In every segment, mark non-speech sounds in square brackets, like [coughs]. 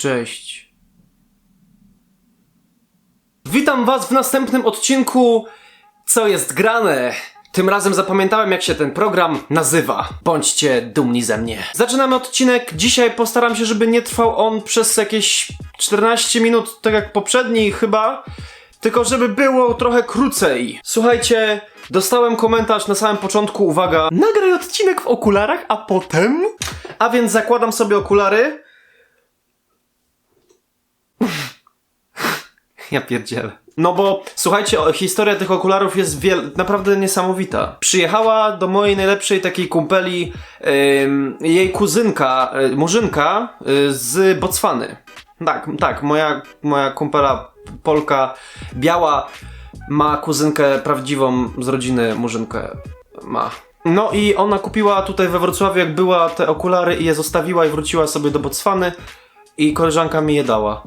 Cześć. Witam Was w następnym odcinku Co jest grane? Tym razem zapamiętałem, jak się ten program nazywa. Bądźcie dumni ze mnie. Zaczynamy odcinek. Dzisiaj postaram się, żeby nie trwał on przez jakieś 14 minut, tak jak poprzedni, chyba. Tylko żeby było trochę krócej. Słuchajcie, dostałem komentarz na samym początku, uwaga. Nagraj odcinek w okularach, a potem. A więc zakładam sobie okulary. Ja pierdzielę. No bo słuchajcie, historia tych okularów jest wiel- naprawdę niesamowita. Przyjechała do mojej najlepszej takiej kumpeli ym, jej kuzynka, y, murzynka y, z Botswany. Tak, tak, moja, moja kumpela Polka biała ma kuzynkę prawdziwą z rodziny murzynkę. Ma. No i ona kupiła tutaj we Wrocławiu, jak była te okulary i je zostawiła i wróciła sobie do Botswany i koleżanka mi je dała.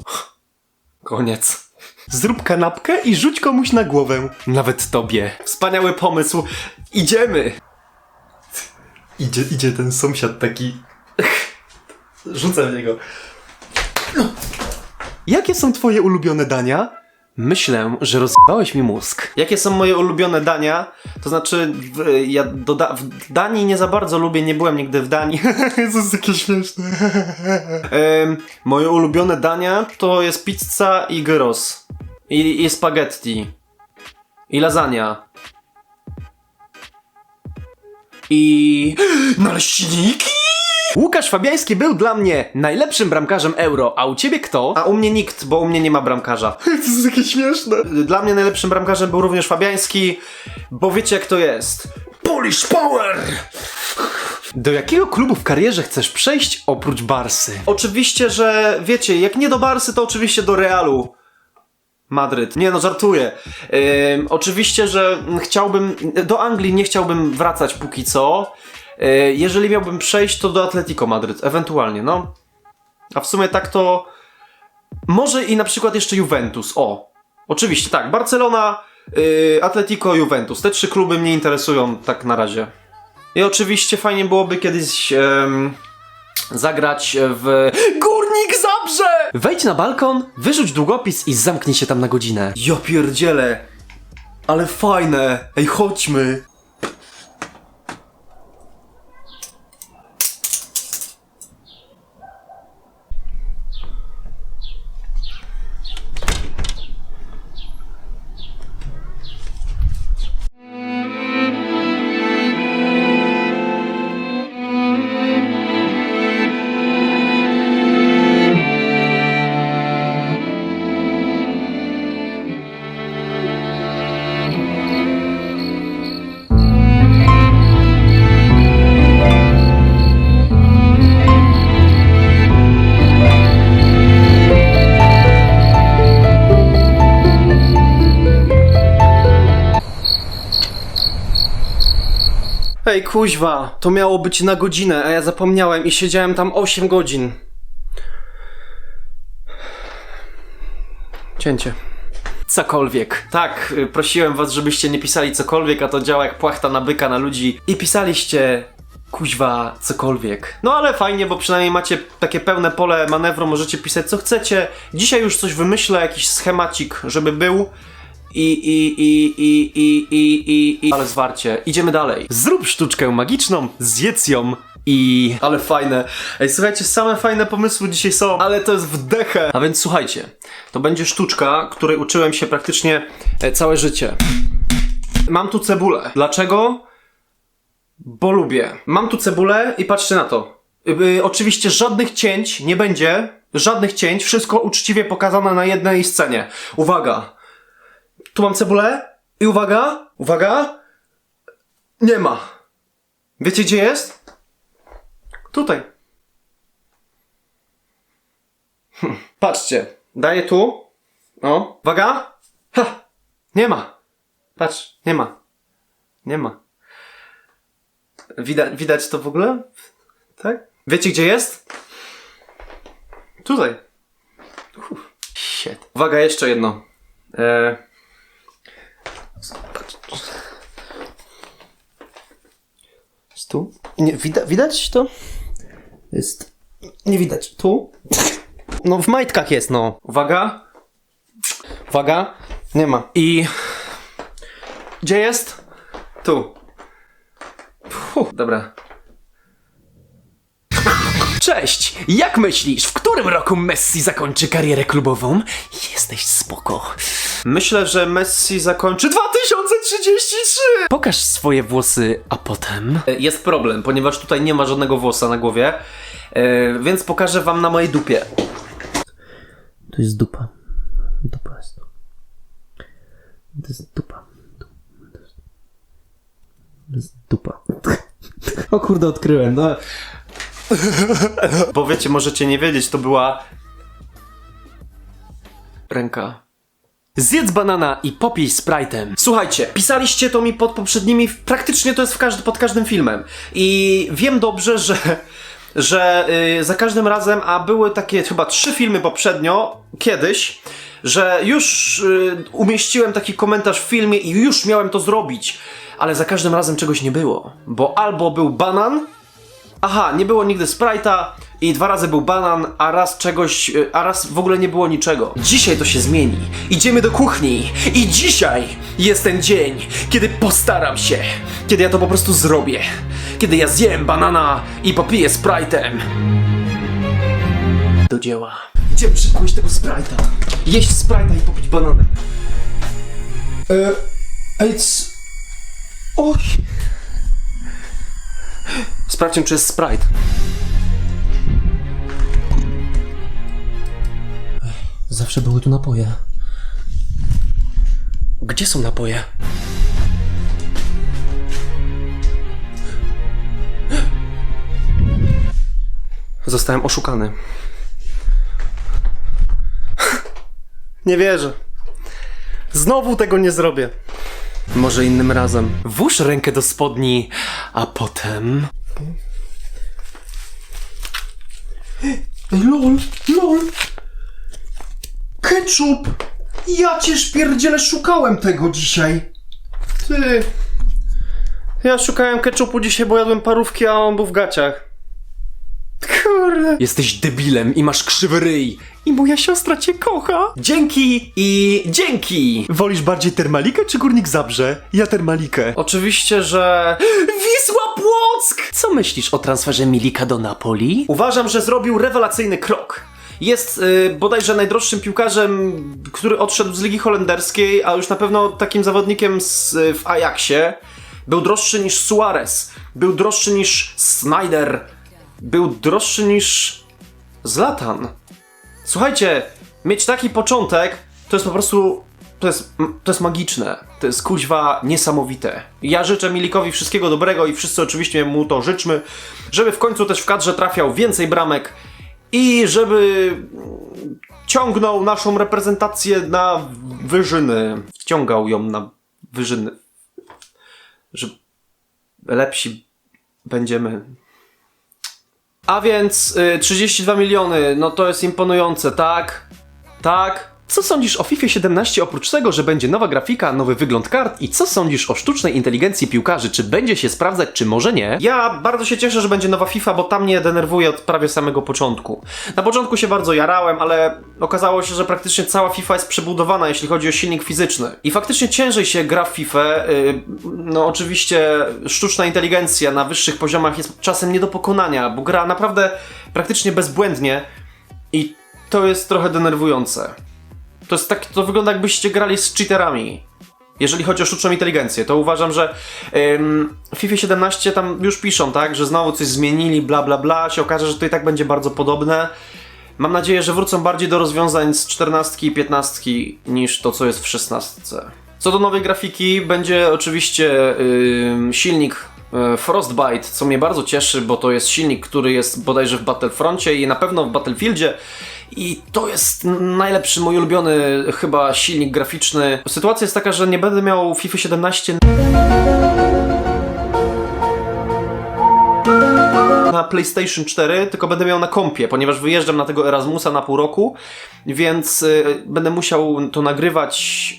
Koniec. Zrób kanapkę i rzuć komuś na głowę. Nawet tobie. Wspaniały pomysł. Idziemy. Idzie, idzie ten sąsiad taki. [laughs] Rzucę w niego. Jakie są twoje ulubione dania? Myślę, że rozbałeś mi mózg. Jakie są moje ulubione dania? To znaczy, w, ja do da- w Danii nie za bardzo lubię, nie byłem nigdy w Danii. [laughs] Jezus, jakie śmieszne. [laughs] Em, moje ulubione dania to jest pizza i gyros. I, i spaghetti. I lasagna. I... Naleśniki! Łukasz Fabiański był dla mnie najlepszym bramkarzem euro, a u ciebie kto? A u mnie nikt, bo u mnie nie ma bramkarza. [laughs] To jest takie śmieszne. Dla mnie najlepszym bramkarzem był również Fabiański, bo wiecie jak to jest. Polish Power! Do jakiego klubu w karierze chcesz przejść oprócz Barsy? Oczywiście, że wiecie, jak nie do Barsy, to oczywiście do Realu. Madryt. Nie no, żartuję. Oczywiście, że chciałbym. Do Anglii nie chciałbym wracać póki co. Yy, jeżeli miałbym przejść, to do Atletico Madryt, ewentualnie, no. A w sumie tak to. Może i na przykład jeszcze Juventus. O. Oczywiście, tak. Barcelona, yy, Atletico, Juventus. Te trzy kluby mnie interesują tak na razie. I oczywiście fajnie byłoby kiedyś zagrać w Górnik Zabrze! Wejdź na balkon, wyrzuć długopis i zamknij się tam na godzinę. Ja pierdzielę. Ale fajne. Ej, chodźmy. Ej, kuźwa, to miało być na godzinę, a ja zapomniałem i siedziałem tam 8 godzin. Cięcie. Cokolwiek. Tak, y, prosiłem was, żebyście nie pisali cokolwiek, a to działa jak płachta na byka na ludzi. I pisaliście, kuźwa, cokolwiek. No ale fajnie, bo przynajmniej macie takie pełne pole manewru, możecie pisać co chcecie. Dzisiaj już coś wymyślę, jakiś schemacik, żeby był. I, i, i, i, i, i, i, i, ale zwarcie. Idziemy dalej. Zrób sztuczkę magiczną, zjedz ją i... Ale fajne. Ej, słuchajcie, same fajne pomysły dzisiaj są, ale to jest wdechę. A więc słuchajcie, to będzie sztuczka, której uczyłem się praktycznie e, całe życie. Mam tu cebulę. Dlaczego? Bo lubię. Mam tu cebulę i patrzcie na to. Yy, oczywiście żadnych cięć nie będzie. Żadnych cięć. Wszystko uczciwie pokazane na jednej scenie. Uwaga. Tu mam cebulę i uwaga, uwaga, nie ma. Wiecie gdzie jest? Tutaj. Hm, patrzcie, daję tu. O, uwaga. Ha, nie ma. Patrz, nie ma. Nie ma. Widać, widać to w ogóle? Tak? Wiecie gdzie jest? Tutaj. Shit. Uwaga, jeszcze jedno. Eee, tu? Nie, widać, widać to? Jest. Nie widać. Tu? No w majtkach jest, no. Uwaga. Uwaga. Nie ma. I... Gdzie jest? Tu. Puh, dobra. Cześć! Jak myślisz, w którym roku Messi zakończy karierę klubową? Jesteś spoko. Myślę, że Messi zakończy 2033! Pokaż swoje włosy, a potem... Jest problem, ponieważ tutaj nie ma żadnego włosa na głowie, e, więc pokażę wam na mojej dupie. To jest dupa. Dupa jest. To jest dupa. To jest, to jest dupa. [laughs] O kurde, odkryłem. No. Bo wiecie, możecie nie wiedzieć, to była... Ręka. Zjedz banana i popij Sprite'em. Słuchajcie, pisaliście to mi pod poprzednimi, praktycznie to jest każdy, pod każdym filmem. I wiem dobrze, że, że y, za każdym razem, a były takie chyba trzy filmy poprzednio, kiedyś, że już y, umieściłem taki komentarz w filmie i już miałem to zrobić. Ale za każdym razem czegoś nie było. Bo albo był banan, Aha, nie było nigdy Sprite'a i dwa razy był banan, a raz czegoś, y, a raz w ogóle nie było niczego. Dzisiaj to się zmieni. Idziemy do kuchni i dzisiaj jest ten dzień, kiedy postaram się, kiedy ja to po prostu zrobię. Kiedy ja zjem banana i popiję Sprite'em. Do dzieła. Idziemy szybko tego Sprite'a. Jeść Sprite'a i popić bananem. E, ej. Oj. Sprawdźmy, czy jest Sprite. Zawsze były tu napoje. Gdzie są napoje? Zostałem oszukany. Nie wierzę. Znowu tego nie zrobię. Może innym razem. Włóż rękę do spodni, a potem. Ej, lol, lol. Ketchup! Ja cię szpierdziele szukałem tego dzisiaj. Ty. Ja szukałem ketchupu dzisiaj, bo jadłem parówki, a on był w gaciach. Kurde. Jesteś debilem i masz krzywy ryj. I moja siostra cię kocha. Dzięki i dzięki. Wolisz bardziej Termalikę czy Górnik Zabrze? Ja Termalikę. Oczywiście, że. Wisła Płock! Co myślisz o transferze Milika do Napoli? Uważam, że zrobił rewelacyjny krok. Jest y, bodajże najdroższym piłkarzem, który odszedł z Ligi Holenderskiej, a już na pewno takim zawodnikiem z, w Ajaxie. Był droższy niż Suarez, był droższy niż Snyder, był droższy niż Zlatan. Słuchajcie, mieć taki początek to jest po prostu. To jest, to jest magiczne. To jest kuźwa niesamowite. Ja życzę Milikowi wszystkiego dobrego i wszyscy oczywiście mu to życzmy, żeby w końcu też w kadrze trafiał więcej bramek i żeby ciągnął naszą reprezentację na wyżyny. Wciągał ją na wyżyny. Że lepsi będziemy. A więc y, 32 miliony, no to jest imponujące, tak? Tak? Co sądzisz o FIFA 17 oprócz tego, że będzie nowa grafika, nowy wygląd kart i co sądzisz o sztucznej inteligencji piłkarzy? Czy będzie się sprawdzać, czy może nie? Ja bardzo się cieszę, że będzie nowa FIFA, bo tam mnie denerwuje od prawie samego początku. Na początku się bardzo jarałem, ale okazało się, że praktycznie cała FIFA jest przebudowana, jeśli chodzi o silnik fizyczny. I faktycznie ciężej się gra w FIFA. y, No oczywiście sztuczna inteligencja na wyższych poziomach jest czasem nie do pokonania, bo gra naprawdę praktycznie bezbłędnie i to jest trochę denerwujące. To jest tak, to wygląda jakbyście grali z cheaterami. Jeżeli chodzi o sztuczną inteligencję, to uważam, że ym, w FIFA 17 tam już piszą, tak, że znowu coś zmienili, bla bla bla, się okaże, że to i tak będzie bardzo podobne. Mam nadzieję, że wrócą bardziej do rozwiązań z 14 i 15 niż to, co jest w 16. Co do nowej grafiki, będzie oczywiście silnik e, Frostbite, co mnie bardzo cieszy, bo to jest silnik, który jest bodajże w Battlefroncie i na pewno w Battlefieldzie. I to jest najlepszy, mój ulubiony chyba silnik graficzny. Sytuacja jest taka, że nie będę miał FIFA 17 na PlayStation 4, tylko będę miał na kompie, ponieważ wyjeżdżam na tego Erasmusa na pół roku, więc y, będę musiał to nagrywać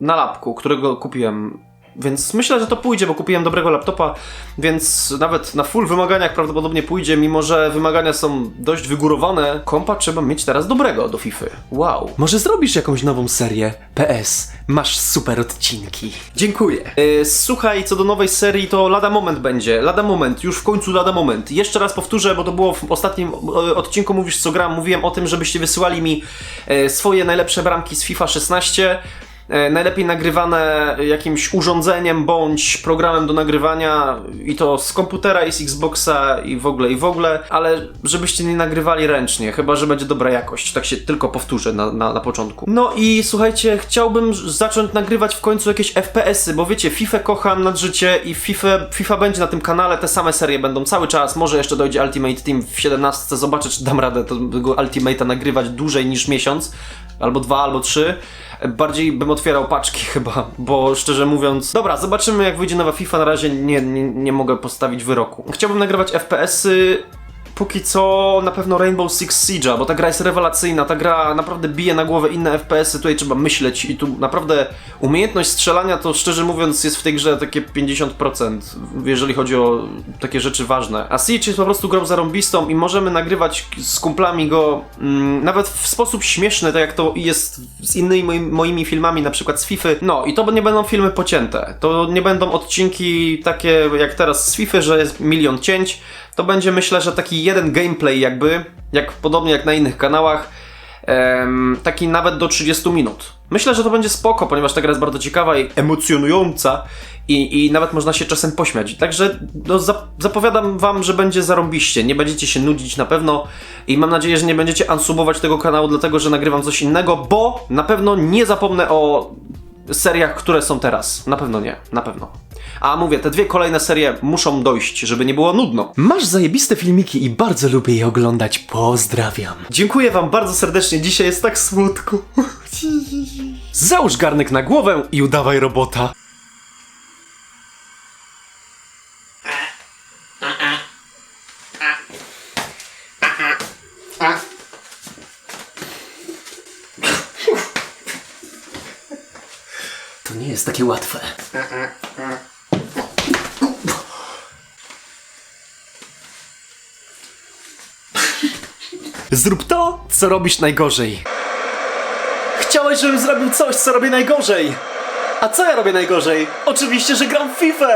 na lapku, którego kupiłem Więc myślę, że to pójdzie, bo kupiłem dobrego laptopa, więc nawet na full wymaganiach prawdopodobnie pójdzie, mimo że wymagania są dość wygórowane. Kompa trzeba mieć teraz dobrego do FIFA. Wow. Może zrobisz jakąś nową serię? PS, masz super odcinki. Dziękuję. Yy, słuchaj, co do nowej serii, to lada moment będzie. Lada moment, już w końcu lada moment. Jeszcze raz powtórzę, bo to było w ostatnim e, odcinku Mówisz co gram. Mówiłem o tym, żebyście wysyłali mi e, swoje najlepsze bramki z FIFA 16. E, najlepiej nagrywane jakimś urządzeniem bądź programem do nagrywania i to z komputera i z Xboxa i w ogóle i w ogóle, ale żebyście nie nagrywali ręcznie, chyba że będzie dobra jakość, tak się tylko powtórzę na, na, na początku. No i słuchajcie, chciałbym zacząć nagrywać w końcu jakieś FPS-y, bo wiecie, FIFA kocham nad życie i FIFA, FIFA będzie na tym kanale, te same serie będą cały czas, może jeszcze dojdzie Ultimate Team w 17, zobaczę czy dam radę tego Ultimate'a nagrywać dłużej niż miesiąc, albo dwa, albo trzy. Bardziej bym otwierał paczki [laughs] chyba, bo szczerze mówiąc... Dobra, zobaczymy jak wyjdzie nowa FIFA, na razie nie, nie, nie mogę postawić wyroku. Chciałbym nagrywać FPS-y, póki co na pewno Rainbow Six Siege'a, bo ta gra jest rewelacyjna, ta gra naprawdę bije na głowę inne FPS-y, tutaj trzeba myśleć i tu naprawdę umiejętność strzelania to szczerze mówiąc jest w tej grze takie 50%, jeżeli chodzi o takie rzeczy ważne. A Siege jest po prostu grą zarąbistą i możemy nagrywać z kumplami go mm, nawet w sposób śmieszny, tak jak to jest z innymi moimi, filmami, na przykład z FIFA. No i to nie będą filmy pocięte, to nie będą odcinki takie jak teraz z FIFA, że jest milion cięć, to będzie myślę, że taki jeden gameplay jakby, jak podobnie jak na innych kanałach, taki nawet do 30 minut. Myślę, że to będzie spoko, ponieważ ta gra jest bardzo ciekawa i emocjonująca i, i nawet można się czasem pośmiać. Także no, zap- zapowiadam wam, że będzie zarąbiście, nie będziecie się nudzić na pewno i mam nadzieję, że nie będziecie unsubować tego kanału dlatego, że nagrywam coś innego, bo na pewno nie zapomnę o seriach, które są teraz. Na pewno nie, na pewno. A mówię, te dwie kolejne serie muszą dojść, żeby nie było nudno. Masz zajebiste filmiki i bardzo lubię je oglądać. Pozdrawiam. Dziękuję wam bardzo serdecznie, dzisiaj jest tak smutko. [laughs] Załóż garnek na głowę i udawaj robota. To nie jest takie łatwe. Zrób to, co robisz najgorzej. Chciałeś, żebym zrobił coś, co robię najgorzej. A co ja robię najgorzej? Oczywiście, że gram w FIFA!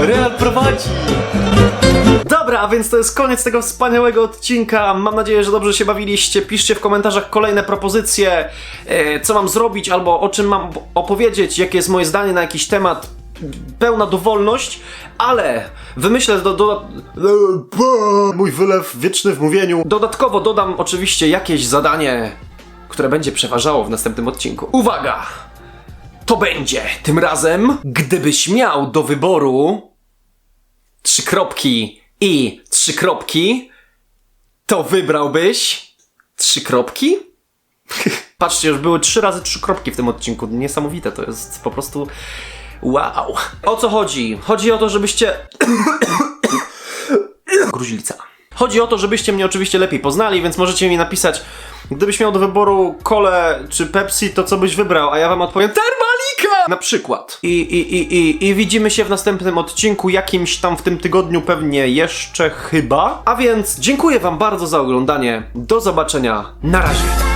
[laughs] Real prowadzi! Dobra, a więc to jest koniec tego wspaniałego odcinka. Mam nadzieję, że dobrze się bawiliście. Piszcie w komentarzach kolejne propozycje, e, co mam zrobić albo o czym mam opowiedzieć, jakie jest moje zdanie na jakiś temat. Pełna dowolność, ale wymyślę do, do, mój wylew wieczny w mówieniu. Dodatkowo dodam oczywiście jakieś zadanie, które będzie przeważało w następnym odcinku. Uwaga! To będzie tym razem, gdybyś miał do wyboru trzy kropki i trzy kropki, to wybrałbyś trzy kropki? [laughs] Patrzcie, już były trzy razy trzy kropki w tym odcinku. Niesamowite to jest po prostu. Wow. O co chodzi? Chodzi o to, żebyście. [coughs] Gruźlica. Chodzi o to, żebyście mnie oczywiście lepiej poznali, więc możecie mi napisać, gdybyś miał do wyboru kole czy Pepsi, to co byś wybrał, a ja wam odpowiem Termalika! Na przykład. I, i, i, i, I widzimy się w następnym odcinku, jakimś tam w tym tygodniu pewnie jeszcze chyba. A więc dziękuję wam bardzo za oglądanie. Do zobaczenia. Na razie.